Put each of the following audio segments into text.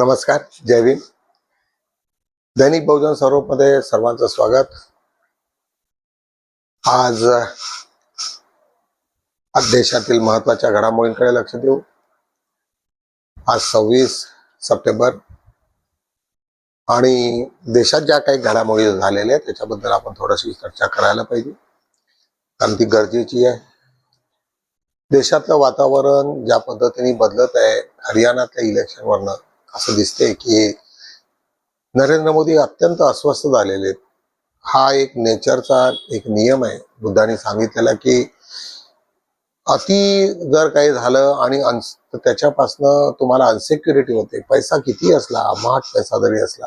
नमस्कार जय भीम. दैनिक बहुजन स्वरूपमध्ये सर्वांचं स्वागत. आज आज देशातील महत्त्वाच्या घडामोडींकडे लक्ष देऊ. आज सव्वीस सप्टेंबर. आणि देशात ज्या काही घडामोडी झालेल्या आहेत त्याच्याबद्दल आपण थोडीशी चर्चा करायला पाहिजे. कारण ती गरजेची आहे. देशातलं वातावरण ज्या पद्धतीने बदलत आहे हरियाणातल्या इलेक्शनवरनं असं दिसते की नरेंद्र मोदी अत्यंत अस्वस्थ झालेले आहेत. हा एक नेचरचा एक नियम आहे. बुद्धाने सांगितलेला की अति जर काही झालं आणि त्याच्यापासनं तुम्हाला अनसिक्युरिटी होते. पैसा किती असला महाट पैसा जरी असला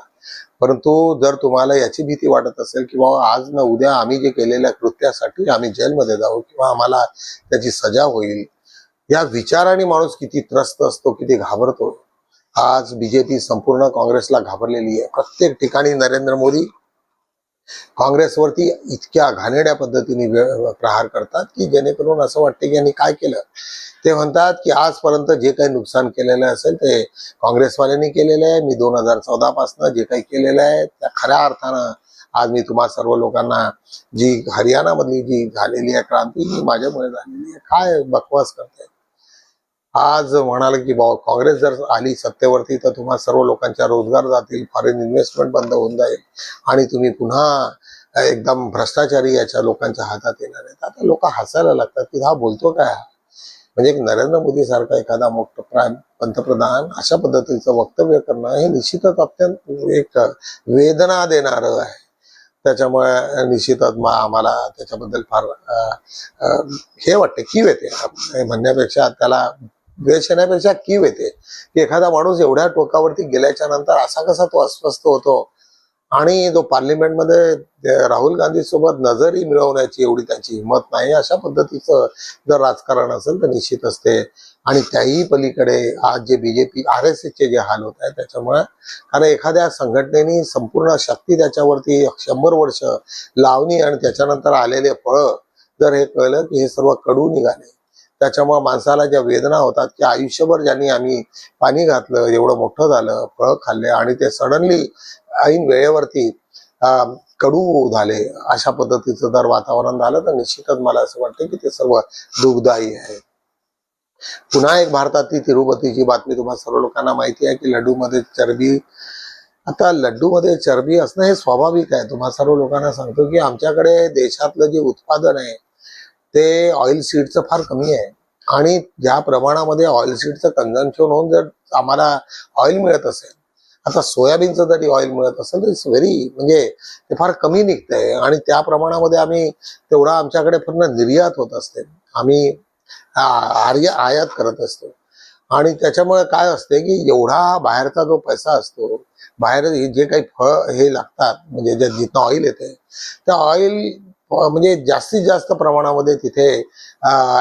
परंतु जर तुम्हाला याची भीती वाटत असेल की बाबा आज ना उद्या आम्ही जे केलेल्या कृत्यासाठी आम्ही जेलमध्ये जाऊ किंवा आम्हाला त्याची सजा होईल या विचाराने माणूस किती त्रस्त असतो किती घाबरतो. आज बीजेपी संपूर्ण काँग्रेसला घाबरलेली आहे. प्रत्येक ठिकाणी नरेंद्र मोदी काँग्रेसवरती इतक्या घाणेड्या पद्धतीने प्रहार करतात की जेणेकरून असं वाटते की यांनी काय केलं? ते म्हणतात की आजपर्यंत जे काही नुकसान केलेलं असेल ते काँग्रेसवाल्यांनी केलेलं आहे. मी दोन हजार चौदा पासनं जे काही केलेलं आहे त्या खऱ्या अर्थानं आज मी तुम्हा सर्व लोकांना जी हरियाणामधली जी झालेली आहे क्रांती ही माझ्यामुळे झालेली आहे. काय बकवास करते आज म्हणाल की बाबा काँग्रेस जर आली सत्तेवरती तर तुम्हा सर्व लोकांच्या रोजगार जातील फॉरेन इन्व्हेस्टमेंट बंद होऊन जाईल. आणि तुम्ही पुन्हा एकदम भ्रष्टाचारी याच्या लोकांच्या हातात येणार आहेत. आता लोक हसायला लागतात की हा बोलतो काय हा? म्हणजे एक नरेंद्र मोदी सारखा एखादा मोठा प्राय- पंतप्रधान अशा पद्धतीचं वक्तव्य करणं हे निश्चितच अत्यंत एक वेदना देणारं आहे. त्याच्यामुळे निश्चितच मा- आम्हाला त्याच्याबद्दल फार हे वाटते की येते म्हणण्यापेक्षा त्याला द्वेष येण्यापेक्षा कीव येते. की एखादा माणूस एवढ्या टोकावरती गेल्याच्यानंतर असा कसा तो अस्वस्थ होतो? आणि तो पार्लिमेंटमध्ये राहुल गांधी सोबत नजरही मिळवण्याची एवढी त्याची हिंमत नाही अशा पद्धतीचं जर राजकारण असेल तर निश्चित असते. आणि त्याही पलीकडे आज जे बीजेपी आर एस एसचे जे हाल होत आहेत त्याच्यामुळे कारण एखाद्या संघटनेने संपूर्ण शक्ती त्याच्यावरती शंभर वर्ष लावणी आणि त्याच्यानंतर आलेले फळं जर हे कळलं की हे सर्व कडू निघाले. त्याच्यामुळे माणसाला ज्या वेदना होतात की आयुष्यभर ज्यांनी आम्ही पाणी घातलं एवढं मोठं झालं फळं खाल्ले आणि ते सडनली ऐन वेळेवरती कडू झाले अशा पद्धतीचं जर वातावरण झालं तर निश्चितच मला असं वाटतं की ते सर्व दुःखदायी आहे. पुन्हा एक भारतातली तिरुपतीची बातमी तुम्हाला सर्व लोकांना माहिती आहे की लड्डूमध्ये चरबी आता लड्डूमध्ये चरबी असणं हे स्वाभाविक आहे. तुम्हाला सर्व लोकांना सांगतो की आमच्याकडे देशातलं जे उत्पादन आहे ते ऑइल सीडचं फार कमी आहे. आणि ज्या प्रमाणामध्ये ऑइल सीडचं कन्झम्पशन होऊन जर आम्हाला ऑइल मिळत असेल आता सोयाबीनचं जरी ऑइल मिळत असेल तर इट्स व्हेरी म्हणजे ते फार कमी निघतंय. आणि त्या प्रमाणामध्ये आम्ही तेवढा आमच्याकडे पूर्ण निर्यात होत असते. आम्ही आर्य आयात करत असतो. आणि त्याच्यामुळे काय असते की एवढा बाहेरचा जो पैसा असतो बाहेर हे जे काही फळ हे लागतात म्हणजे ज्या जिथं ऑइल येते त्या ऑइल म्हणजे जास्तीत जास्त प्रमाणामध्ये तिथे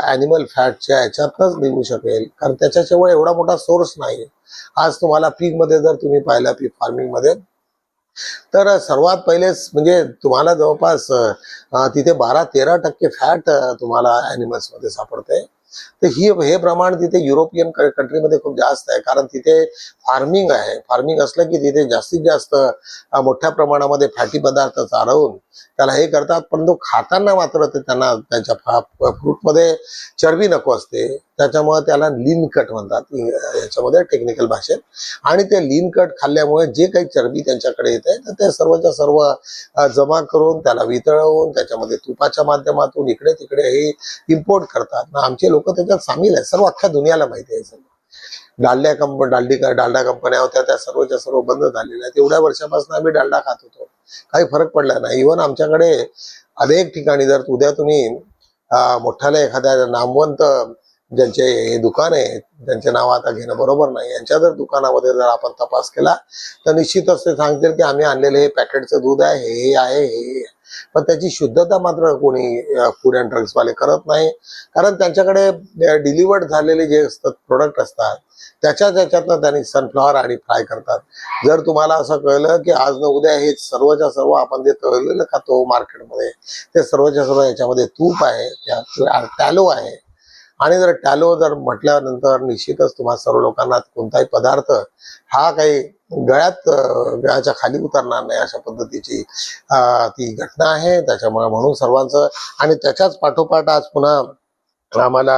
ॲनिमल फॅटच्या ह्याच्यातनंच निघू शकेल. कारण त्याच्याशिवाय एवढा मोठा सोर्स नाही आज तुम्हाला पीकमध्ये जर तुम्ही पाहिला पीक फार्मिंगमध्ये तर सर्वात पहिलेच म्हणजे तुम्हाला जवळपास तिथे बारा तेरा टक्के फॅट तुम्हाला अॅनिमल्समध्ये सापडते. तर ही हे प्रमाण तिथे युरोपियन कंट्रीमध्ये खूप जास्त आहे. कारण तिथे फार्मिंग आहे. फार्मिंग असलं की तिथे जास्तीत जास्त मोठ्या प्रमाणामध्ये फॅटी पदार्थ चालवून त्याला हे करतात. परंतु खाताना मात्र ते त्यांना त्यांच्या फ्रूटमध्ये चरबी नको असते. त्याच्यामुळे त्याला लीन कट म्हणतात. याच्यामध्ये टेक्निकल भाषेत. आणि ते लीन कट खाल्ल्यामुळे जे काही चरबी त्यांच्याकडे येते तर ते सर्वच्या सर्व जमा करून त्याला वितळवून त्याच्यामध्ये तुपाच्या माध्यमातून इकडे तिकडे हे इम्पोर्ट करतात. ना आमचे लोक त्याच्यात सामील आहे. सर्व अख्ख्या दुनियाला माहिती आहे सर्व डालड्या कंप डालडी डालडा कंपन्या होत्या त्या सर्वच्या सर्व बंद झालेल्या आहेत. एवढ्या वर्षापासून आम्ही डालडा खात होतो. काही फरक पडला नाही. इव्हन आमच्याकडे अनेक ठिकाणी जर उद्या तुम्ही मोठ्याला एखाद्या नामवंत ज्यांचे हे दुकान आहे त्यांचे नाव आता घेणं बरोबर नाही यांच्या जर दुकानामध्ये जर आपण तपास केला तर निश्चितच ते सांगतील की आम्ही आणलेले हे पॅकेटचं दूध आहे हे आहे हे आहे. पण त्याची शुद्धता मात्र कोणी फूड अँड ड्रग्स वाले करत नाही कारण त्यांच्याकडे डिलिव्हर्ड झालेले जे असतात प्रोडक्ट असतात त्याच्या त्याच्यातनं त्यांनी सनफ्लॉवर आणि फ्राय करतात जर तुम्हाला असं कळलं की आज न उद्या हे सर्वच्या सर्व आपण जे तळलेलं खातो मार्केटमध्ये ते सर्वच्या सर्व याच्यामध्ये तूप आहे टॅलो आहे आणि जर टॅलो जर म्हटल्यानंतर निश्चितच तुम्हा सर्व लोकांना कोणताही पदार्थ हा काही गळ्यात गळ्याच्या खाली उतरणार नाही अशा पद्धतीची ती घटना आहे. त्याच्यामुळे म्हणून सर्वांचं आणि त्याच्याच पाठोपाठ आज पुन्हा आम्हाला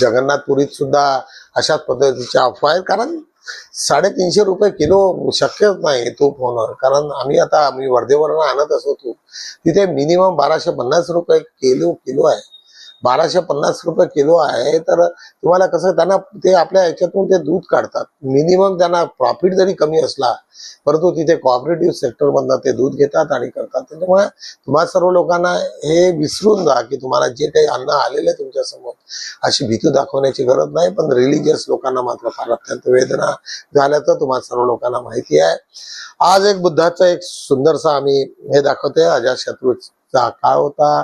जगन्नाथपुरीत सुद्धा अशाच पद्धतीच्या अफवा आहेत. कारण साडेतीनशे रुपये किलो शक्यच नाही तूप होणं. कारण आम्ही आता आम्ही वर्धेवरून आणत असो तूप. तिथे मिनिमम बाराशे पन्नास रुपये किलो किलो आहे. बाराशे पन्नास रुपये किलो आहे तर तुम्हाला कसं त्यांना ते आपल्या याच्यातून ते दूध काढतात. मिनिमम त्यांना प्रॉफिट जरी कमी असला परंतु तिथे कॉपरेटिव्ह सेक्टरमधनं ते दूध घेतात आणि करतात. त्याच्यामुळे तुम्हा सर्व लोकांना हे विसरून जा की तुम्हाला जे काही अन्न आलेलं आहे तुमच्यासमोर अशी भीती दाखवण्याची गरज नाही. पण रिलिजियस लोकांना मात्र फार अत्यंत वेदना झाल्याचं तुम्हा सर्व लोकांना माहिती आहे. आज एक बुद्धाचं एक सुंदरसा आम्ही हे दाखवतोय. अजातशत्रूचा काळ होता.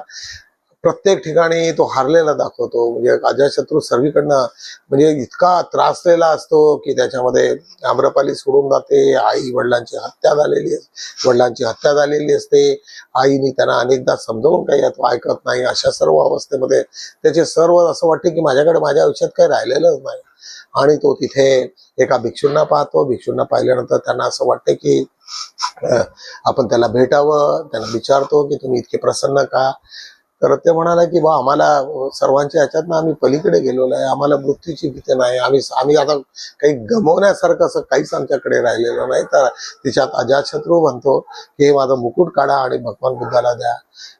प्रत्येक ठिकाणी तो हारलेला दाखवतो. म्हणजे अजयशत्रू सर्वीकडनं म्हणजे इतका त्रासलेला असतो की त्याच्यामध्ये आम्रपाली सोडून जाते आई वडिलांची हत्या झालेली असते वडिलांची हत्या झालेली असते. आईने त्यांना अनेकदा समजवून काही तो ऐकत नाही. अशा सर्व अवस्थेमध्ये त्याचे सर्व असं वाटते की माझ्याकडे माझ्या आयुष्यात काही राहिलेलंच नाही. आणि तो तिथे एका भिक्षूंना पाहतो. भिक्षूंना पाहिल्यानंतर त्यांना असं वाटतं की आपण त्याला भेटावं. त्यांना विचारतो की तुम्ही इतके प्रसन्न का? तर ते म्हणाला की बा आम्हाला सर्वांच्या ह्याच्यातनं आम्ही पलीकडे गेलेलो आहे. आम्हाला मृत्यूची भीती नाही. आम्ही आम्ही आता काही गमवण्यासारखं असं काहीच आमच्याकडे राहिलेलं नाही. तर तिच्यात अजातशत्रू म्हणतो की हे माझं मुकुट काढा आणि भगवान बुद्धाला द्या.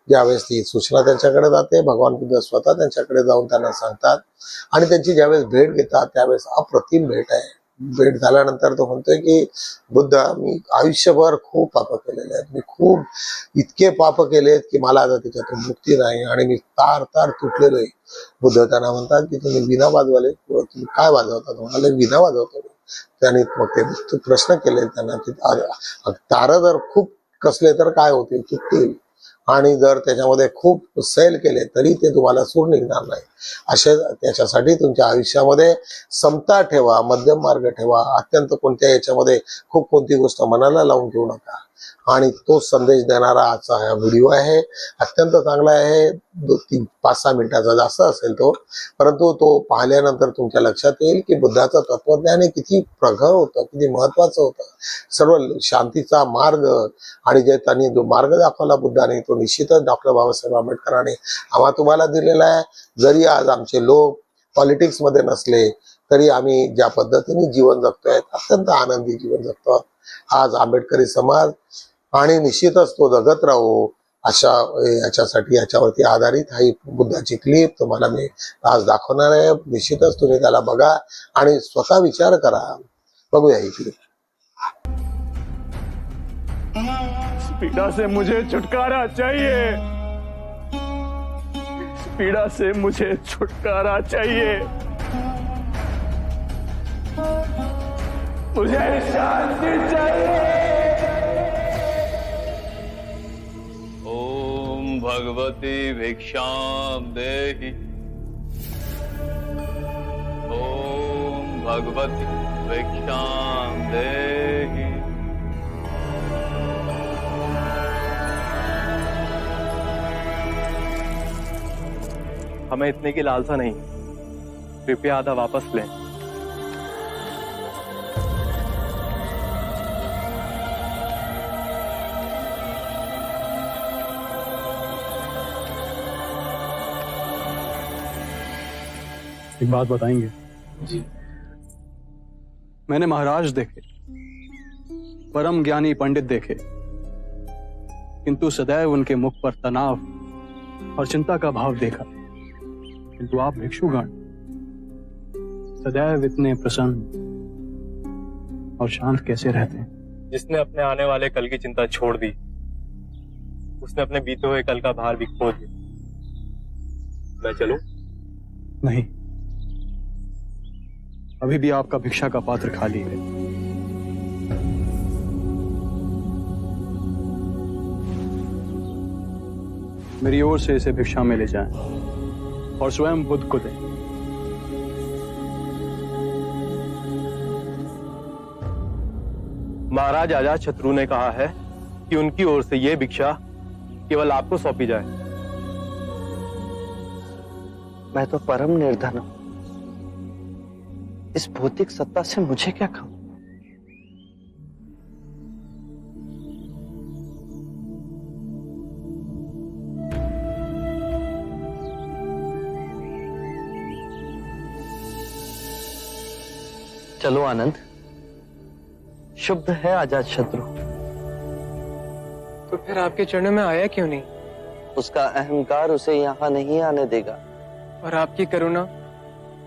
ज्यावेळेस ती सूचना त्यांच्याकडे जाते भगवान बुद्ध स्वतः त्यांच्याकडे जाऊन त्यांना सांगतात आणि त्यांची ज्यावेळेस भेट घेतात त्यावेळेस अप्रतिम भेट आहे. भेट झाल्यानंतर तो म्हणतोय की बुद्ध मी आयुष्यभर खूप पाप केलेले आहेत. मी खूप इतके पाप केलेत की मला आता त्याच्यातून मुक्ती नाही आणि मी तार तार तुटलेलो आहे बुद्ध त्यांना म्हणतात की तुम्ही विना वाजवाले. तुम्ही काय वाजवता? म्हणाले विना वाजवतो त्याने त्यांनी मग ते प्रश्न केले त्यांना की तार तार जर खूप कसले तर काय होतील? तुटतील. आणि जर त्याच्यामध्ये खूप सैल केले तरी ते तुम्हाला सूर निघणार नाही. असे त्याच्यासाठी तुमच्या आयुष्यामध्ये समता ठेवा मध्यम मार्ग ठेवा. अत्यंत कोणत्या याच्यामध्ये खूप कोणती गोष्ट मनाला लावून घेऊ नका. आणि तो संदेश देणारा आजचा हा व्हिडिओ आहे. अत्यंत चांगला आहे. दो तीन पाच सहा मिनिटाचा जास्त असेल तो. परंतु तो पाहिल्यानंतर तुमच्या लक्षात येईल की बुद्धाचं तत्वज्ञान हे किती प्रखर होतं किती महत्वाचं होतं. सर्व शांतीचा मार्ग आणि जे त्यांनी जो मार्ग दाखवला बुद्धाने तो निश्चितच डॉक्टर बाबासाहेब आंबेडकरांनी आम्हा तुम्हाला दिलेला आहे. जरी आज आमचे लोक पॉलिटिक्समध्ये नसले तरी आम्ही ज्या पद्धतीने जीवन जगतोय अत्यंत आनंदी जीवन जगतो आज आंबेडकरी समाज आणि निश्चितच तो जगत राहू अशा याच्यासाठी याच्यावरती आधारित ही बुद्धाची क्लिप तुम्हाला मी आज दाखवणार आहे. निश्चितच तुम्ही त्याला बघा आणि स्वतः विचार करा. बघूया ही क्लिप पीड़ा से मुझे छुटकारा चाहिए। पीड़ा से मुझे छुटकारा चाहिए। मुझे शांति चाहिए। ॐ भगवती भिक्षां देहि। ॐ भगवती भिक्षां देहि। हमें इतने की लालसा नहीं। कृपया आधा वापस लें। एक बात बताएँगे? जी। मैंने महाराज देखे परम ज्ञानी पंडित देखे किंतु सदैव उनके मुख पर तनाव और चिंता का भाव देखा। किंतु आप भिक्षुगण सदैव इतने प्रसन्न और शांत कैसे रहते हैं? जिसने अपने आने वाले कल की चिंता छोड़ दी उसने अपने बीते हुए कल का भार भी खो दिया। मैं चलूँ? नहीं। अभी भी आपका भिक्षा का पात्र खाली है। मेरी ओर से इसे भिक्षा में ले जाएँ और स्वयं बुद्ध को दें। महाराज आज़ाद शत्रु ने कहा है कि उनकी ओर से यह भिक्षा केवल आपको सौंपी जाए। मैं तो परम निर्धन हूँ। इस भौतिक सत्ता से मुझे क्या काम? चलो आनंद। शुभ है आज़ाद शत्रु। तो फिर आपके चरणों में आया क्यों नहीं? उसका अहंकार उसे यहाँ नहीं आने देगा। और आपकी करुणा?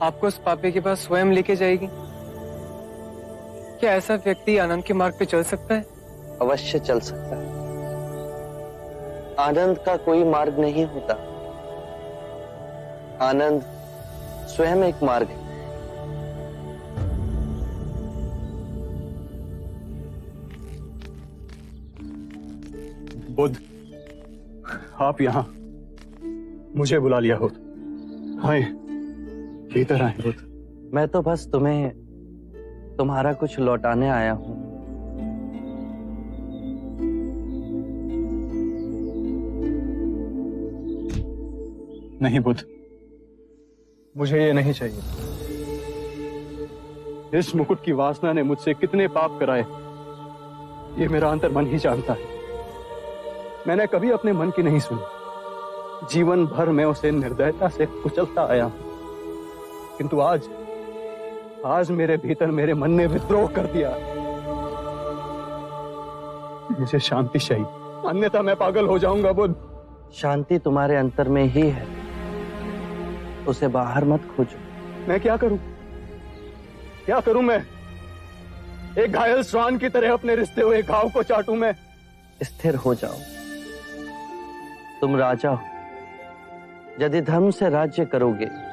आपको उस पापी के पास स्वयं लेके जाएगी? क्या ऐसा व्यक्ति आनंद के मार्ग पे चल सकता है? अवश्य चल सकता है। आनंद का कोई मार्ग नहीं होता। आनंद स्वयं एक मार्ग है। बुद्ध आप यहाँ। मुझे बुला लिया हो। हाय भीतर आए। बुद्ध मैं तो बस तुम्हें तुम्हारा कुछ लौटाने आया हूँ। नहीं बुद्ध। मुझे ये नहीं चाहिए। इस मुकुट की वासना ने मुझसे कितने पाप कराए। ये मेरा अंतर मन ही जानता है। मैंने कभी अपने मन की नहीं सुनी। जीवन भर मैं उसे निर्दयता से कुचलता आया हूँ। किंतु आज आज मेरे भीतर मेरे मन ने विद्रोह कर दिया। मुझे शांति चाहिए। अन्यथा मैं पागल हो जाऊँगा बुद्ध। शांति तुम्हारे अंतर में ही है। उसे बाहर मत खोजो। मैं क्या करूँ? क्या करूँ मैं? एक घायल श्वान की तरह अपने रिश्ते हुए घाव को चाटू मैं। स्थिर हो जाओ। तुम राजा हो। यदि धर्म से राज्य करोगे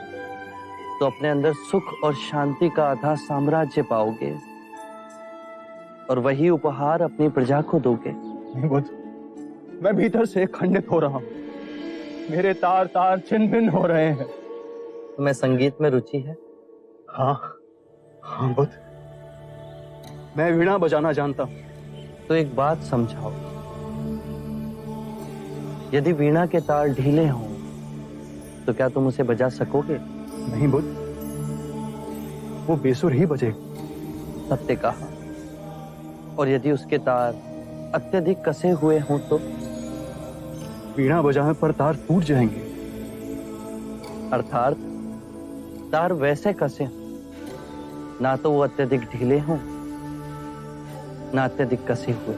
तो अपने अंदर सुख और शांति का आधा साम्राज्य पाओगे और वही उपहार अपनी प्रजा को दोगे। मैं भीतर से खंडित हो रहा हूँ। मेरे तार तार छिन्न भिन्न हो रहे हैं। तुम्हें संगीत में रुचि है? हाँ हाँ बुद्ध मैं वीणा बजाना जानता हूँ। तो एक बात समझाओ। यदि वीणा के तार ढीले हों तो क्या तुम उसे बजा सकोगे? नहीं बुद्ध वो बेसुर ही बजेगा सत्य कहा। और यदि उसके तार अत्यधिक कसे हुए हों तो? वीणा बजाने पर तार टूट जाएँगे। अर्थात तार वैसे कसे? ना तो वो अत्यधिक ढीले हों ना अत्यधिक कसे हुए।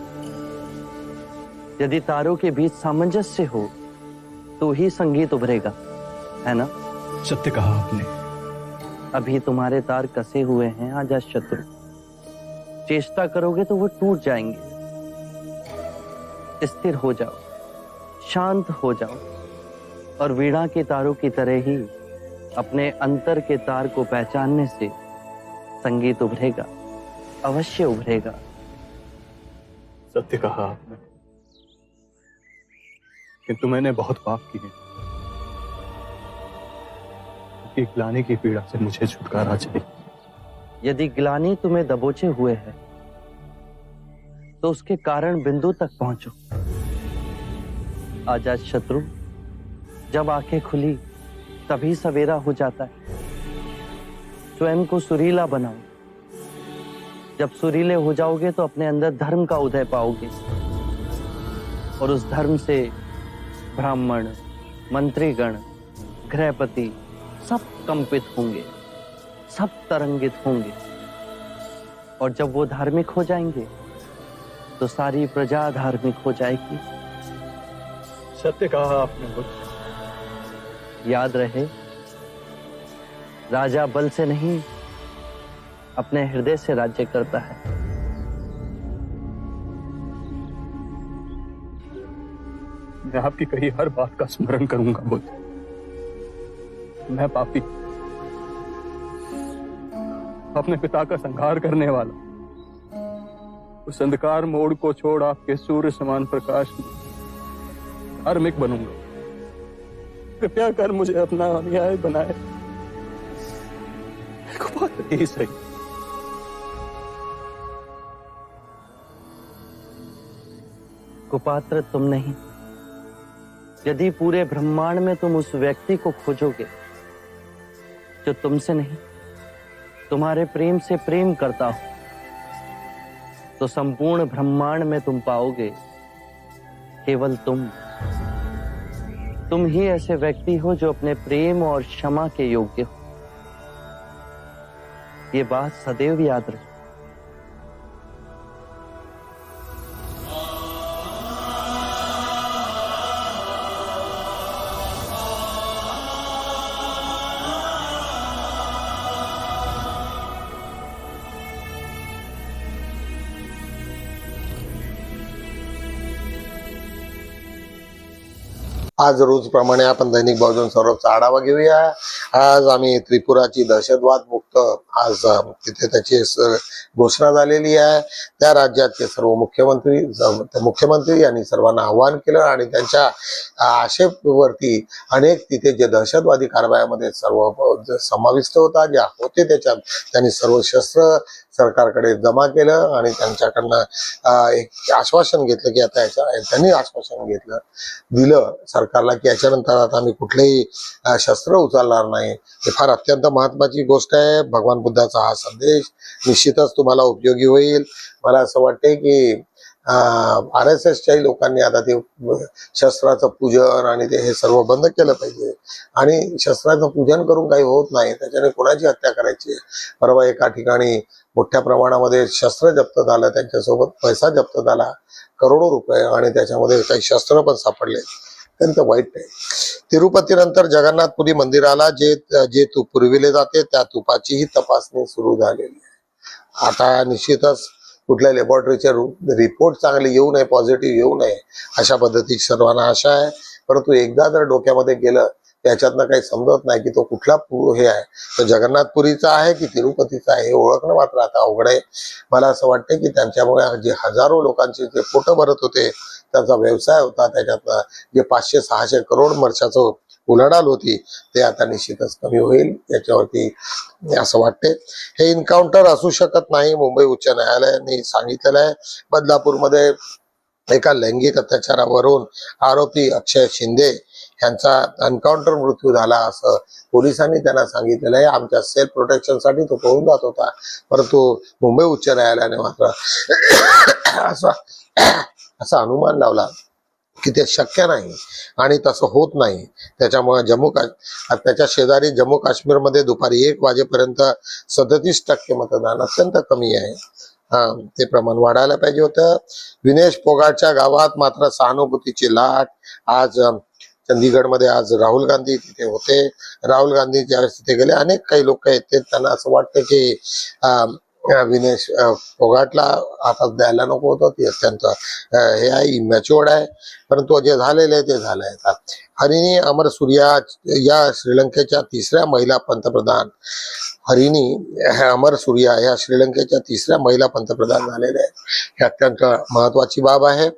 यदि तारों के बीच सामंजस्य हो तो ही संगीत उभरेगा है ना? सत्य कहा आपने। अभी तुम्हारे तार कसे हुए हैं आजा शत्रु चेष्टा करोगे तो वो टूट जाएँगे। स्थिर हो जाओ शांत हो जाओ और वीणा के तारों की तरह ही अपने अंतर के तार को पहचानने से संगीत उभरेगा अवश्य उभरेगा। सत्य कहा आपने किंतु मैंने बहुत पाप किए। कि ग्लानि की पीड़ा से मुझे छुटकारा चाहिए। यदि ग्लानी तुम्हें दबोचे हुए है तो उसके कारण बिंदु तक पहुंचो। आज़ाद शत्रु, जब आँखें खुली, तभी सवेरा हो जाता है। स्वयं को सुरीला बनाओ। जब सुरीले हो जाओगे तो अपने अंदर धर्म का उदय पाओगे। और उस धर्म से ब्राह्मण, मंत्रीगण, गृहपति सब कंपित होंगे सब तरंगित होंगे। और जब वो धार्मिक हो जाएँगे तो सारी प्रजा धार्मिक हो जाएगी। सत्य कहा आपने बुद्ध? याद रहे राजा बल से नहीं अपने हृदय से राज्य करता है। मैं आपकी कही हर बात का स्मरण करूँगा बुद्ध। मैं पापी। अपने पिता का संहार करने वाला। उस अंधकार मोड़ को छोड़ आपके सूर्य समान प्रकाश में धार्मिक बनूँगा। कृपया कर मुझे अपना अनुयायी बनाए। कुपात्र ही। सही कुपात्र तुम नहीं। यदि पूरे ब्रह्मांड में तुम उस व्यक्ति को खोजोगे जो तुमसे नहीं, तुम्हारे प्रेम से प्रेम करता हो। तो संपूर्ण ब्रह्मांड में तुम पाओगे, केवल तुम। तुम ही ऐसे व्यक्ति हो जो अपने प्रेम और क्षमा के योग्य हो। ये बात सदैव याद रखो। आज रोजप्रमाणे आपण दैनिक बहुजन सौरभचा आढावा घेऊया. आज आम्ही त्रिपुराची दहशतवाद मुक्त आज तिथे त्याची घोषणा झालेली आहे. त्या राज्याचे सर्व मुख्यमंत्री मुख्यमंत्री यांनी सर्वांना आवाहन केलं आणि त्यांच्या आशेवरती अनेक तिथे जे दहशतवादी कारवायामध्ये सर्व समाविष्ट होता ज्या होते त्याच्यात त्यांनी सर्व शस्त्र सरकारकडे जमा केलं आणि त्यांच्याकडनं एक आश्वासन घेतलं की आता याच्या त्यांनी आश्वासन घेतलं दिलं सरकारला की याच्यानंतर आता आम्ही कुठलेही शस्त्र उचलणार नाही. हे फार अत्यंत महत्वाची गोष्ट आहे. भगवान बुद्धाचा हा संदेश निश्चितच तुम्हाला उपयोगी होईल. मला असं वाटतंय की आर एस एसच्याही लोकांनी आता ते शस्त्राचं पूजन आणि ते हे सर्व बंद केलं पाहिजे. आणि शस्त्राचं पूजन करून काही होत नाही त्याच्याने कोणाची हत्या करायची? परवा एका ठिकाणी मोठ्या प्रमाणामध्ये शस्त्र जप्त झालं त्यांच्यासोबत पैसा जप्त झाला करोडो रुपये आणि त्याच्यामध्ये काही शस्त्र पण सापडले. अत्यंत वाईट आहे. तिरुपती नंतर जगन्नाथपुरी मंदिराला जे जे तूप पुरविले जाते त्या तुपाचीही तपासणी सुरू झालेली आहे. आता निश्चितच कुठल्या लॅबॉरेटरीचे रिपोर्ट चांगले येऊ नये पॉझिटिव्ह येऊ नये अशा पद्धतीची सर्वांना आशा आहे. परंतु एकदा जर डोक्यामध्ये गेलं त्याच्यातनं काही समजत नाही की तो कुठला हे आहे. तो जगन्नाथपुरीचा आहे की तिरुपतीचा आहे हे ओळखणं मात्र आता अवघड आहे. मला असं वाटतं की त्यांच्यामुळे जे हजारो लोकांचे जे पोटं भरत होते त्यांचा व्यवसाय होता त्याच्यात जे पाचशे सहाशे करोड वर्षाचं उलाढाल होती ते आता निश्चितच कमी होईल. याच्यावरती असं वाटते हे इन्काउंटर असू शकत नाही मुंबई उच्च न्यायालयाने सांगितलेलं आहे. बदलापूरमध्ये एका लैंगिक अत्याचारावरून आरोपी अक्षय शिंदे यांचा एन्काउंटर मृत्यू झाला असं पोलिसांनी त्यांना सांगितलेलं आहे. आमच्या सेल्फ प्रोटेक्शनसाठी तो पळून जात होता. परंतु मुंबई उच्च न्यायालयाने मात्र असा असा अनुमान लावला की ते शक्य नाही आणि तसं होत नाही. त्याच्यामुळे जम्मू काश्मीर त्याच्या शेजारी जम्मू काश्मीरमध्ये दुपारी एक वाजेपर्यंत सदतीस टक्के मतदान अत्यंत कमी आहे. हा, ते प्रमाण वाढायला पाहिजे होतं. विनेश पोगाटच्या गावात मात्र सहानुभूतीची लाट. आज चंदीगडमध्ये आज राहुल गांधी तिथे होते. राहुल गांधी ज्यावेळेस तिथे गेले अनेक काही लोक आहेत. ते त्यांना असं वाटतं की अं, विनेश फोगाटला आता द्यायला नको होतं. ते त्यांचं हे आहे इमॅच्युअर्ड आहे. परंतु जे झालेले आहे ते झाले आहे. हरिणी अमर सूर्या या श्रीलंकेच्या तिसऱ्या महिला पंतप्रधान. हरिणी अमर सूर्या या श्रीलंकेच्या तिसऱ्या महिला पंतप्रधान झालेल्या आहेत. ही अत्यंत महत्वाची बाब आहे.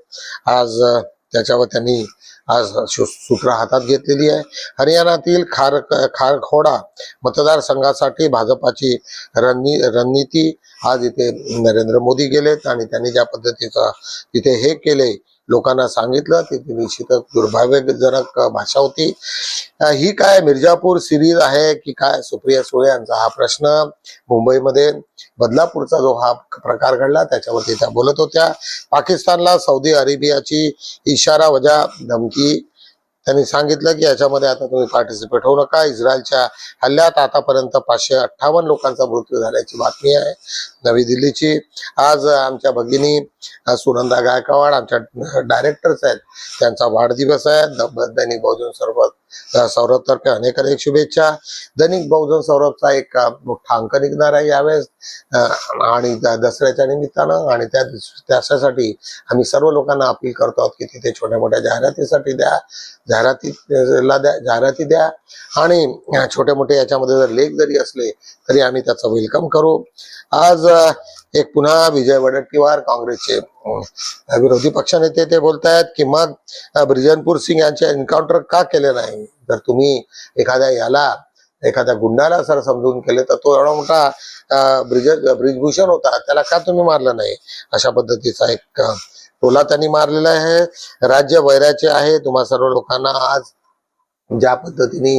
आज त्याच्यावर त्यांनी आज सूत्र हातात घेतलेली आहे. हरियाणातील खार खारखोडा मतदारसंघासाठी भाजपाची रणनी रणनीती आज इथे नरेंद्र मोदी गेलेत आणि त्यांनी ज्या पद्धतीचा तिथे हे केले लोकांना सांगितलं ते निश्चितच दुर्भाग्यजनक भाषा होती. ही काय मिर्जापूर सिरीज आहे की काय? सुप्रिया सुळे यांचा हा प्रश्न मुंबईमध्ये बदलापूरचा जो हा प्रकार घडला त्याच्यावरती त्या बोलत होत्या. पाकिस्तानला सौदी अरेबियाची इशारा वजा धमकी त्यांनी सांगितलं की याच्यामध्ये आता तुम्ही पार्टिसिपेट होऊ नका. इस्रायलच्या हल्ल्यात आतापर्यंत पाचशे अठ्ठावन्न लोकांचा मृत्यू झाल्याची बातमी आहे. नवी दिल्लीची. आज आमच्या भगिनी सुनंदा गायकवाड आमच्या डायरेक्टर्स आहेत. त्यांचा वाढदिवस आहे. दैनिक बहुजन सौरभ अ, सौरभतर्फे अनेक अनेक शुभेच्छा. दैनिक बहुजन सौरभचा एक मोठा अंक निघणार आहे यावेळेस. आणि दसऱ्याच्या निमित्तानं आणि त्या त्यासाठी आम्ही सर्व लोकांना अपील करतो आहोत की तिथे छोट्या मोठ्या जाहिरातीसाठी द्या. जाहिरातीला द्या जाहिराती द्या. आणि छोटे मोठे याच्यामध्ये जर लेख जरी असले तरी आम्ही त्याचं वेलकम करू. आज एक पुन्हा विजय वडेट्टीवार काँग्रेसचे विरोधी पक्षनेते ते बोलतायत की मग ब्रिजनपूर सिंग यांचे एन्काउंटर का केले नाही? जर तुम्ही एखाद्या याला एखाद्या गुंडाला सर समजून केले तर तो एवढा मोठा ब्रिज ब्रिजभूषण होता त्याला का तुम्ही मारलं नाही? अशा पद्धतीचा एक टोला त्यांनी मारलेला आहे. राज्य वैराचे आहे. तुम्हा सर्व लोकांना आज ज्या पद्धतीने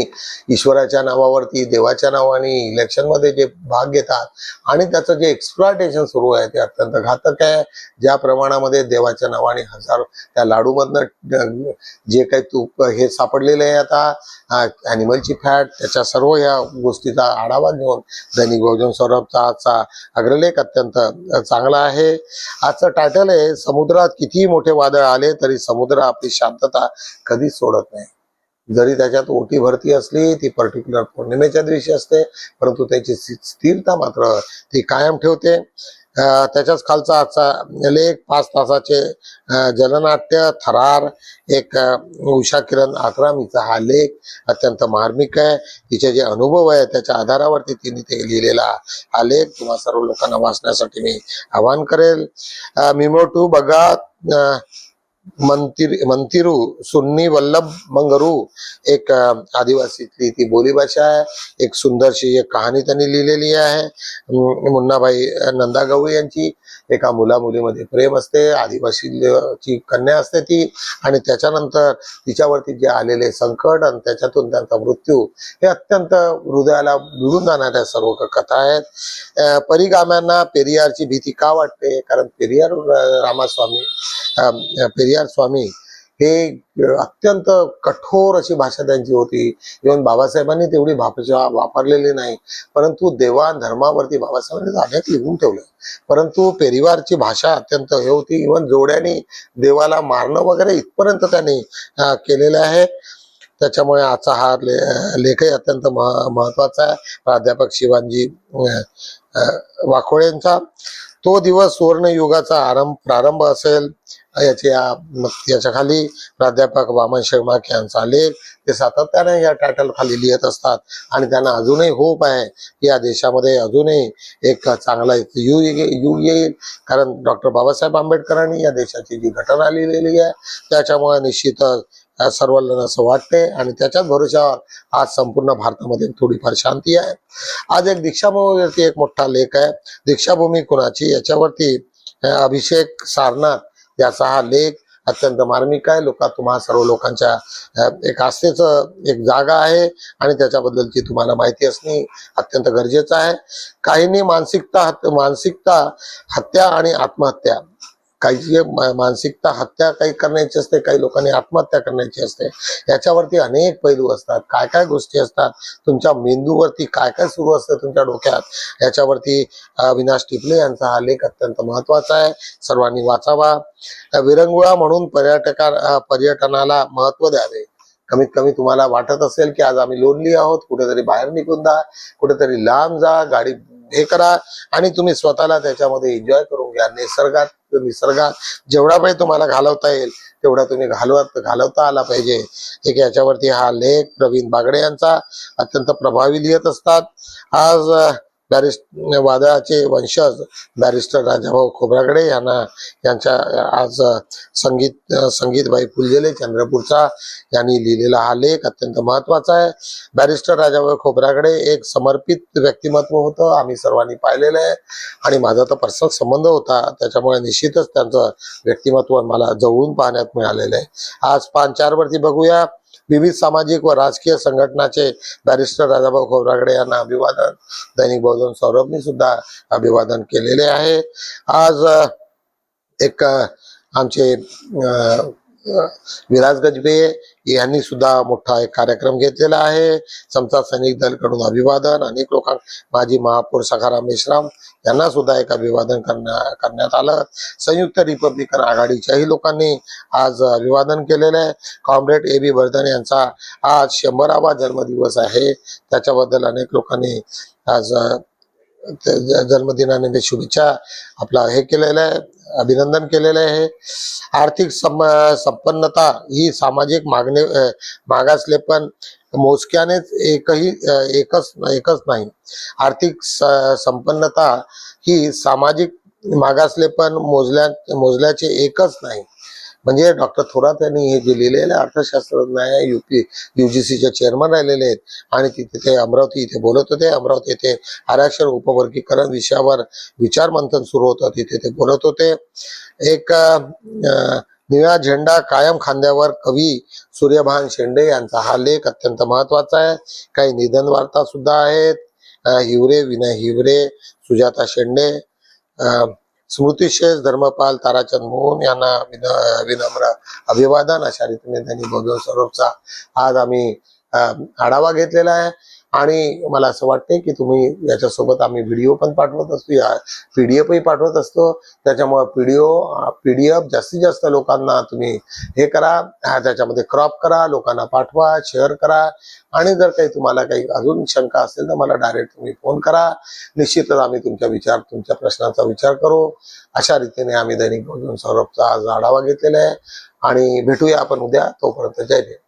ईश्वराच्या नावावरती देवाच्या नावाने इलेक्शनमध्ये जे भाग घेतात आणि त्याचं जे एक्सप्लॉयटेशन सुरू आहे ते अत्यंत घातक आहे. ज्या प्रमाणामध्ये देवाच्या नावाने हजार त्या लाडूमधनं जे काही तूप हे सापडलेलं आहे आता अॅनिमलची फॅट त्याच्या सर्व या गोष्टीचा आढावा घेऊन दैनिक बहुजन सौरभचा आजचा अग्रलेख अत्यंत चांगला आहे. आजचं टायटल आहे समुद्रात कितीही मोठे वादळ आले तरी समुद्र आपली शांतता कधीच सोडत नाही. जरी त्याच्यात ओटी भरती असली ती पर्टिक्युलर पौर्णिमेच्या दिवशी असते परंतु त्याची स्थिरता मात्र ती कायम ठेवते. त्याच्याच खालचा आजचा लेख पाच तासाचे जलनाट्य थरार एक उषा किरण आक्रामीचा हा लेख अत्यंत मार्मिक आहे. तिचे जे अनुभव आहे त्याच्या आधारावरती तिने ते लिहिलेला हा लेख तुम्हा सर्व लोकांना वाचण्यासाठी मी आवाहन करेल. मिमो टू बघा. मंतिर मंतिरू सुन्नी वल्लभ मंगरू एक आदिवासीतली ती बोलीभाषा आहे. एक सुंदरशी एक कहाणी त्यांनी लिहिलेली आहे. मुन्नाबाई मुन्नाभाई नंदा गवळी यांची एका मुला मुलीमध्ये प्रेम असते. आदिवासी ची कन्या असते ती. आणि त्याच्यानंतर तिच्यावरती जे आलेले संकट आणि त्याच्यातून त्यांचा मृत्यू हे अत्यंत हृदयाला भिडून जाणाऱ्या सर्व कथा आहेत. परिगाम्यांना पेरियारची भीती का वाटते? कारण पेरियार रामास्वामी पेरियार स्वामी हे अत्यंत कठोर अशी भाषा त्यांची होती. इव्हन बाबासाहेबांनी तेवढी भाषा वापरलेली नाही. परंतु देवान धर्मावरती बाबासाहेबांनी अनेक लिहून ठेवलं. परंतु पेरिवारची भाषा अत्यंत हे होती. इव्हन जोड्याने देवाला मारणं वगैरे इथपर्यंत त्यांनी केलेलं आहे. त्याच्यामुळे आजचा हा ले लेखही अत्यंत मह महत्त्वाचा आहे. प्राध्यापक शिवांजी वाकोळेंचा. तो दिवस सुवर्णयुगाचा आरंभ प्रारंभ असेल. याच्या याच्या खाली प्राध्यापक वामन शर्मा यांचा लेख ते सातत्याने या टायटल खाली लिहित असतात. आणि त्यांना अजूनही होप आहे की या देशामध्ये अजूनही एक चांगला युग ये- युग येईल. कारण डॉक्टर बाबासाहेब आंबेडकरांनी या देशाची जी घटना लिहिलेली आहे त्याच्यामुळे निश्चितच सर्वांना असं वाटते. आणि त्याच्याच भरोशावर आज संपूर्ण भारतामध्ये थोडीफार शांती आहे. आज एक दीक्षाभूमीवरती एक मोठा लेख आहे. दीक्षाभूमी कुणाची? याच्यावरती अभिषेक सारनाथ याचा हा लेख अत्यंत मार्मिक आहे. लोक तुम्हा सर्व लोकांच्या एक आस्थेचं एक जागा आहे आणि त्याच्याबद्दलची तुम्हाला माहिती असणे अत्यंत गरजेचं आहे. काहींनी मानसिकता मानसिकता हत्या आणि आत्महत्या काही मानसिकता हत्या काही करण्याची असते काही लोकांनी आत्महत्या करण्याची असते याच्यावरती अनेक पैलू असतात. काय काय गोष्टी असतात? तुमच्या मेंदूवरती काय काय सुरू असतं तुमच्या डोक्यात? याच्यावरती विनाश अविनाश टिपले यांचा हा लेख अत्यंत महत्त्वाचा आहे. सर्वांनी वाचावा. विरंगुळा म्हणून पर्यटका पर्यटनाला महत्त्व द्यावे. कमीत कमी तुम्हाला वाटत असेल की आज आम्ही लोनली आहोत कुठेतरी बाहेर निघून जा कुठेतरी लांब जा गाडी हे करा आणि तुम्ही स्वतःला त्याच्यामध्ये एन्जॉय करून घ्या. निसर्गात निसर्गात जेवढा वेळ तुम्हाला घालवता येईल तेवढा तुम्ही घालवत घालवता आला पाहिजे. एक याच्यावरती हा लेख प्रवीण बागडे यांचा अत्यंत प्रभावी लिहित असतात. आज बॅरिस्ट वादळाचे वंशज बॅरिस्टर राजाभाऊ खोब्रागडे यांना यांच्या आज संगीत संगीतबाई फुलझेले चंद्रपूरचा यांनी लिहिलेला हा लेख अत्यंत महत्त्वाचा आहे. बॅरिस्टर राजाभाऊ खोब्रागडे एक समर्पित व्यक्तिमत्व होतं आम्ही सर्वांनी पाहिलेलं आहे. आणि माझा तर पर्सनल संबंध होता त्याच्यामुळे निश्चितच त्यांचं व्यक्तिमत्व मला जवळून पाहण्यात मिळालेलं आहे. आज पान चार वरती बघूया. विविध सामाजिक व राजकीय संघटनाचे बॅरिस्टर राजाभाऊ खोबरागडे यांना अभिवादन. दैनिक बहुजन सौरभनी सुद्धा अभिवादन केलेले आहे. आज एक आमचे विराज गजबे यांनी सुद्धा मोठा एक कार्यक्रम घेतलेला आहे. समता सैनिक दलकडून अभिवादन अनेक लोकां माजी महापौर सखाराम मेश्राम यांना सुद्धा एक अभिवादन करण्या करण्यात आलं. संयुक्त रिपब्लिकन आघाडीच्याही लोकांनी आज अभिवादन केलेलं आहे. कॉम्रेड ए बी वर्धन यांचा आज शंभरावा जन्मदिवस आहे. त्याच्याबद्दल अनेक लोकांनी आज जन्मदिनानिमित्त शुभेच्छा आपला हे केलेलं आहे अभिनंदन केलेलं आहे. आर्थिक सम संपन्नता ही सामाजिक मागणी मागासले पण मोजक्यानेच एकही एकच एकच नाही. आर्थिक स- संपन्नता ही सामाजिक मागासले पण मोजल्या मोजल्याचे एकच नाही. म्हणजे डॉक्टर थोरात यांनी हे जे लिहिलेलं आहे, अर्थशास्त्रज्ञ आहे युपी युजीसीचे चेअरमन राहिलेले आहेत. आणि तिथे ते अमरावती इथे बोलत होते. अमरावती येथे आरक्षण उपवर्गीकरण विषयावर विचार मंथन सुरू होतं. तिथे ते बोलत होते. एक निळा झेंडा कायम खांद्यावर कवी सूर्यभान शेंडे यांचा हा लेख अत्यंत महत्त्वाचा आहे. काही निधन वार्ता सुद्धा आहेत. हिवरे विनय हिवरे सुजाता शेंडे अं, स्मृतिशेष धर्मपाल ताराचंद मोहन यांना विनम्र अभिवादन. अशा रीतीने त्यांनी बौद्ध स्वरूपचा आज आम्ही आढावा घेतलेला आहे. आणि मला असं वाटते की तुम्ही याच्यासोबत आम्ही व्हिडिओ पण पाठवत असतो. या पीडीएफही पाठवत असतो. त्याच्यामुळे पीडीओ पीडीएफ जास्तीत जास्त लोकांना तुम्ही हे करा. त्याच्यामध्ये क्रॉप करा. लोकांना पाठवा शेअर करा. आणि जर काही तुम्हाला काही अजून शंका असेल तर मला डायरेक्ट तुम्ही फोन करा. निश्चितच आम्ही तुमच्या विचार तुमच्या प्रश्नाचा विचार करू. अशा रीतीने आम्ही दैनिक भोजन सौरभचा आज आढावा घेतलेला आहे. आणि भेटूया आपण उद्या. तोपर्यंत जय भीम.